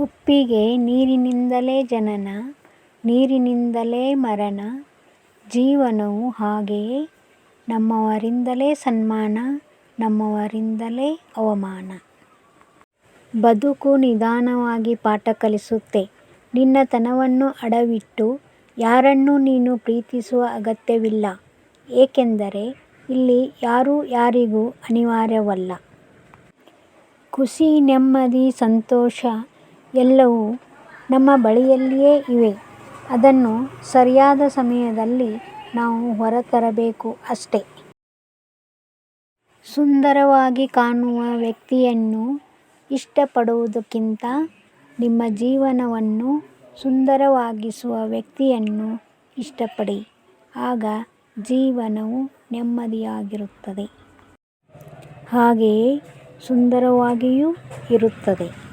ಉಪ್ಪಿಗೆ ನೀರಿನಿಂದಲೇ ಜನನ, ನೀರಿನಿಂದಲೇ ಮರಣ, ಜೀವನವೂ ಹಾಗೆಯೇ ನಮ್ಮವರಿಂದಲೇ ಸನ್ಮಾನ, ನಮ್ಮವರಿಂದಲೇ ಅವಮಾನ. ಬದುಕು ನಿಧಾನವಾಗಿ ಪಾಠ ಕಲಿಸುತ್ತೆ. ನಿನ್ನತನವನ್ನು ಅಡವಿಟ್ಟು ಯಾರನ್ನೂ ನೀನು ಪ್ರೀತಿಸುವ ಅಗತ್ಯವಿಲ್ಲ. ಏಕೆಂದರೆ ಇಲ್ಲಿ ಯಾರೂ ಯಾರಿಗೂ ಅನಿವಾರ್ಯವಲ್ಲ. ಖುಷಿ, ನೆಮ್ಮದಿ, ಸಂತೋಷ ಎಲ್ಲವೂ ನಮ್ಮ ಬಳಿಯಲ್ಲಿಯೇ ಇವೆ. ಅದನ್ನು ಸರಿಯಾದ ಸಮಯದಲ್ಲಿ ನಾವು ಹೊರತರಬೇಕು ಅಷ್ಟೇ. ಸುಂದರವಾಗಿ ಕಾಣುವ ವ್ಯಕ್ತಿಯನ್ನು ಇಷ್ಟಪಡುವುದಕ್ಕಿಂತ ನಿಮ್ಮ ಜೀವನವನ್ನು ಸುಂದರವಾಗಿಸುವ ವ್ಯಕ್ತಿಯನ್ನು ಇಷ್ಟಪಡಿ. ಆಗ ಜೀವನವು ನೆಮ್ಮದಿಯಾಗಿರುತ್ತದೆ. ಹಾಗೆಯೇ ಸುಂದರವಾಗಿಯೂ ಇರುತ್ತದೆ.